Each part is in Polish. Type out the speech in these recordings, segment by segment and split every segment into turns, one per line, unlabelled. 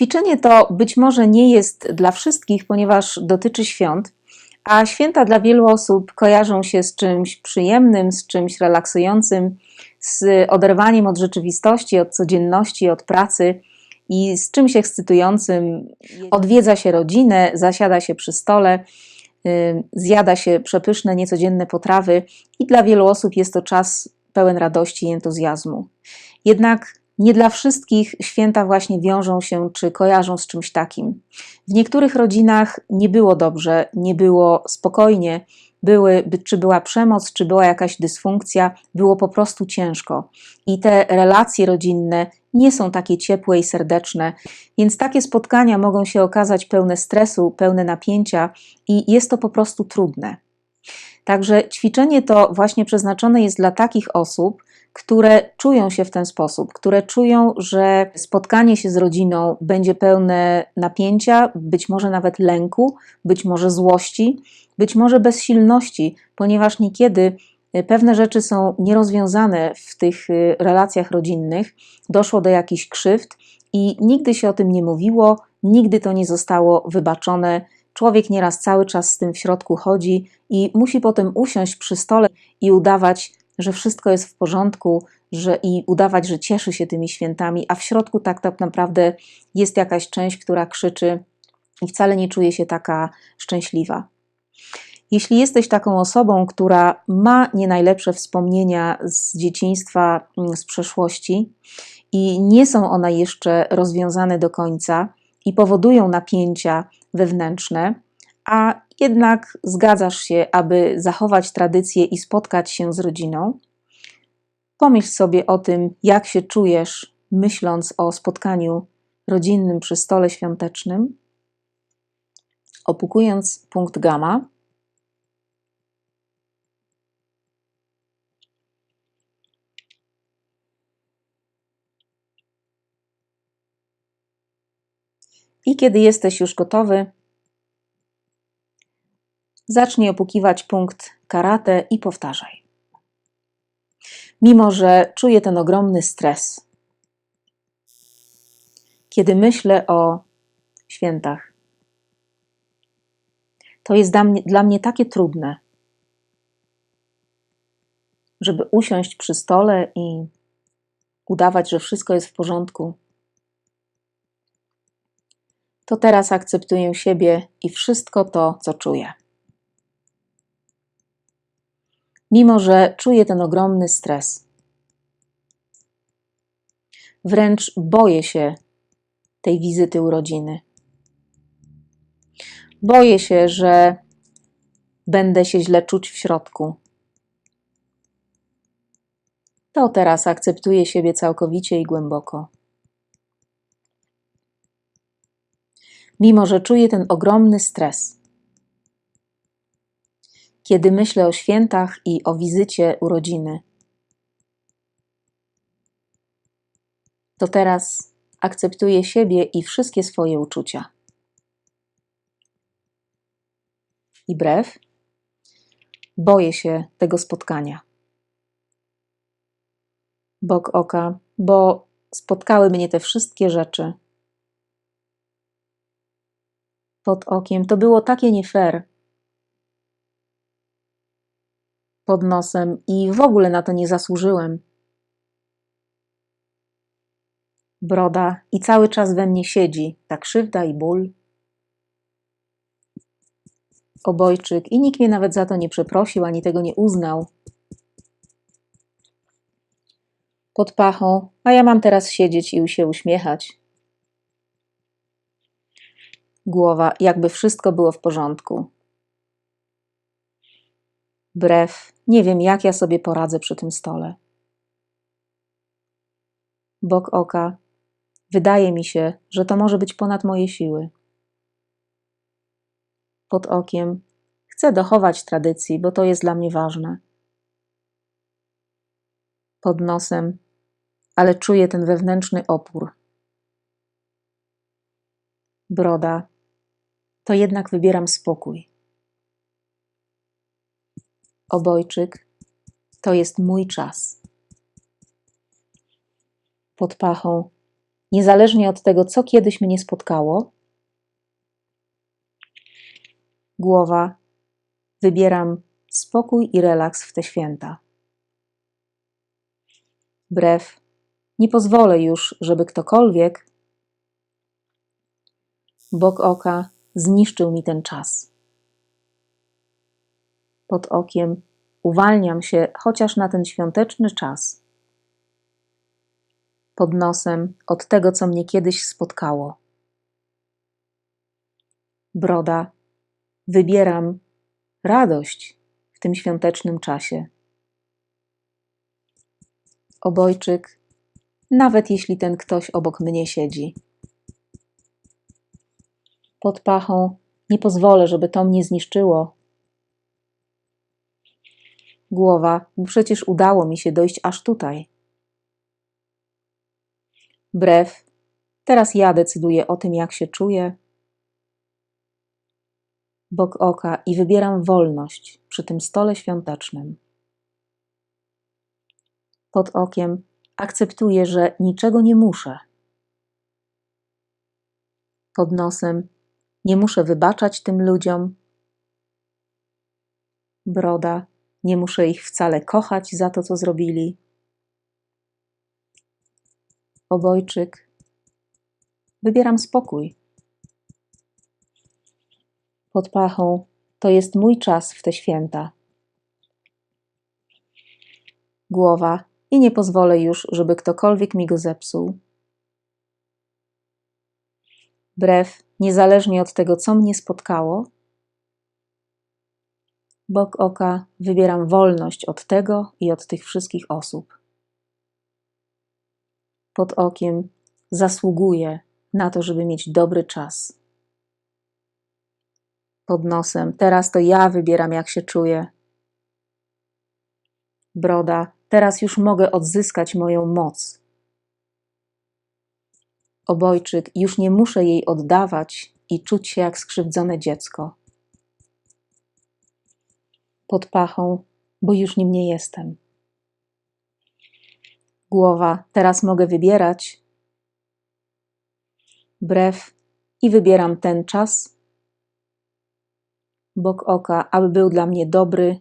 Ćwiczenie to być może nie jest dla wszystkich, ponieważ dotyczy świąt, a święta dla wielu osób kojarzą się z czymś przyjemnym, z czymś relaksującym, z oderwaniem od rzeczywistości, od codzienności, od pracy i z czymś ekscytującym. Odwiedza się rodzinę, zasiada się przy stole, y, zjada się przepyszne, niecodzienne potrawy i dla wielu osób jest to czas pełen radości i entuzjazmu. Jednak nie dla wszystkich święta właśnie wiążą się czy kojarzą z czymś takim. W niektórych rodzinach nie było dobrze, nie było spokojnie, były, czy była przemoc, czy była jakaś dysfunkcja, było po prostu ciężko. I te relacje rodzinne nie są takie ciepłe i serdeczne, więc takie spotkania mogą się okazać pełne stresu, pełne napięcia i jest to po prostu trudne. Także ćwiczenie to właśnie przeznaczone jest dla takich osób, które czują się w ten sposób, które czują, że spotkanie się z rodziną będzie pełne napięcia, być może nawet lęku, być może złości, być może bezsilności, ponieważ niekiedy pewne rzeczy są nierozwiązane w tych y, relacjach rodzinnych, doszło do jakichś krzywd i nigdy się o tym nie mówiło, nigdy to nie zostało wybaczone. Człowiek nieraz cały czas z tym w środku chodzi i musi potem usiąść przy stole i udawać, że wszystko jest w porządku, że i udawać, że cieszy się tymi świętami, a w środku tak, tak naprawdę jest jakaś część, która krzyczy i wcale nie czuje się taka szczęśliwa. Jeśli jesteś taką osobą, która ma nie najlepsze wspomnienia z dzieciństwa, mm, z przeszłości i nie są one jeszcze rozwiązane do końca i powodują napięcia wewnętrzne, a jednak zgadzasz się, aby zachować tradycję i spotkać się z rodziną, pomyśl sobie o tym, jak się czujesz, myśląc o spotkaniu rodzinnym przy stole świątecznym, opukując punkt gamma. I kiedy jesteś już gotowy, zacznij opukiwać punkt karate i powtarzaj. Mimo, że czuję ten ogromny stres, kiedy myślę o świętach, to jest dla mnie, dla mnie takie trudne, żeby usiąść przy stole i udawać, że wszystko jest w porządku to teraz akceptuję siebie i wszystko to, co czuję. Mimo, że czuję ten ogromny stres, wręcz boję się tej wizyty urodziny. Boję się, że będę się źle czuć w środku. To teraz akceptuję siebie całkowicie i głęboko. mimo że czuję ten ogromny stres. Kiedy myślę o świętach i o wizycie urodziny, to teraz akceptuję siebie i wszystkie swoje uczucia. I brew, boję się tego spotkania. Bok oka, bo spotkały mnie te wszystkie rzeczy, pod okiem. To było takie nie fair. Pod nosem i w ogóle na to nie zasłużyłem. Broda i cały czas we mnie siedzi ta krzywda i ból. Obojczyk i nikt mnie nawet za to nie przeprosił ani tego nie uznał. Pod pachą, a ja mam teraz siedzieć i się uśmiechać głowa, jakby wszystko było w porządku. Brew, nie wiem, jak ja sobie poradzę przy tym stole. Bok oka, wydaje mi się, że to może być ponad moje siły. Pod okiem, chcę dochować tradycji, bo to jest dla mnie ważne. Pod nosem, ale czuję ten wewnętrzny opór broda, to jednak wybieram spokój. Obojczyk to jest mój czas. Pod pachą niezależnie od tego, co kiedyś mnie spotkało. Głowa, wybieram spokój i relaks w te święta. Brew, nie pozwolę już, żeby ktokolwiek bok oka zniszczył mi ten czas. Pod okiem uwalniam się chociaż na ten świąteczny czas. Pod nosem od tego, co mnie kiedyś spotkało. Broda, wybieram radość w tym świątecznym czasie. Obojczyk, nawet jeśli ten ktoś obok mnie siedzi. Pod pachą nie pozwolę, żeby to mnie zniszczyło. Głowa, bo przecież udało mi się dojść aż tutaj. Brew, teraz ja decyduję o tym, jak się czuję. Bok oka i wybieram wolność przy tym stole świątecznym. Pod okiem akceptuję, że niczego nie muszę. Pod nosem nie muszę wybaczać tym ludziom. Broda, nie muszę ich wcale kochać za to, co zrobili. Obojczyk, wybieram spokój. Pod pachą to jest mój czas w te święta. Głowa i nie pozwolę już, żeby ktokolwiek mi go zepsuł. Brew, niezależnie od tego, co mnie spotkało, bok oka wybieram wolność od tego i od tych wszystkich osób. Pod okiem zasługuję na to, żeby mieć dobry czas. Pod nosem teraz to ja wybieram, jak się czuję. Broda, teraz już mogę odzyskać moją moc. Obojczyk, już nie muszę jej oddawać i czuć się jak skrzywdzone dziecko. Pod pachą, bo już nim nie jestem. Głowa, teraz mogę wybierać. Brew i wybieram ten czas. Bok oka, aby był dla mnie dobry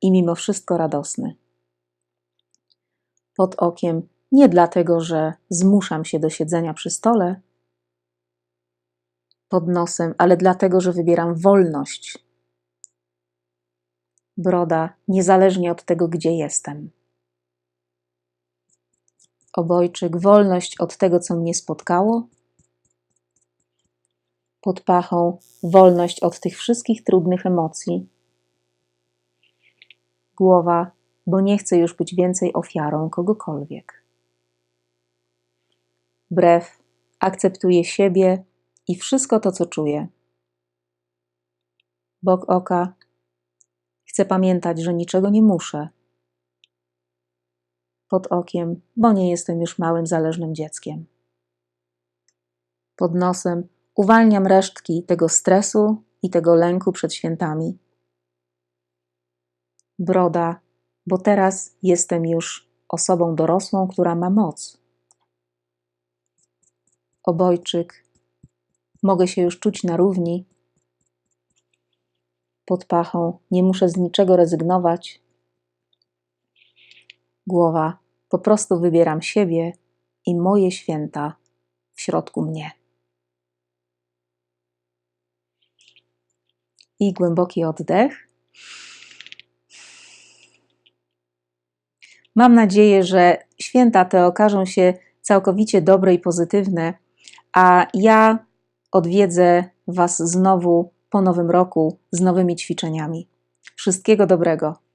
i mimo wszystko radosny. Pod okiem nie dlatego, że zmuszam się do siedzenia przy stole, pod nosem, ale dlatego, że wybieram wolność. Broda, niezależnie od tego, gdzie jestem. Obojczyk, wolność od tego, co mnie spotkało. Pod pachą, wolność od tych wszystkich trudnych emocji. Głowa, bo nie chcę już być więcej ofiarą kogokolwiek. Brew, akceptuję siebie i wszystko to, co czuję. Bok oka, chcę pamiętać, że niczego nie muszę. Pod okiem, bo nie jestem już małym, zależnym dzieckiem. Pod nosem uwalniam resztki tego stresu i tego lęku przed świętami. Broda, bo teraz jestem już osobą dorosłą, która ma moc. Obojczyk, mogę się już czuć na równi. Pod pachą nie muszę z niczego rezygnować. Głowa, po prostu wybieram siebie i moje święta w środku mnie. I głęboki oddech. Mam nadzieję, że święta te okażą się całkowicie dobre i pozytywne, a ja odwiedzę Was znowu po nowym roku z nowymi ćwiczeniami. Wszystkiego dobrego.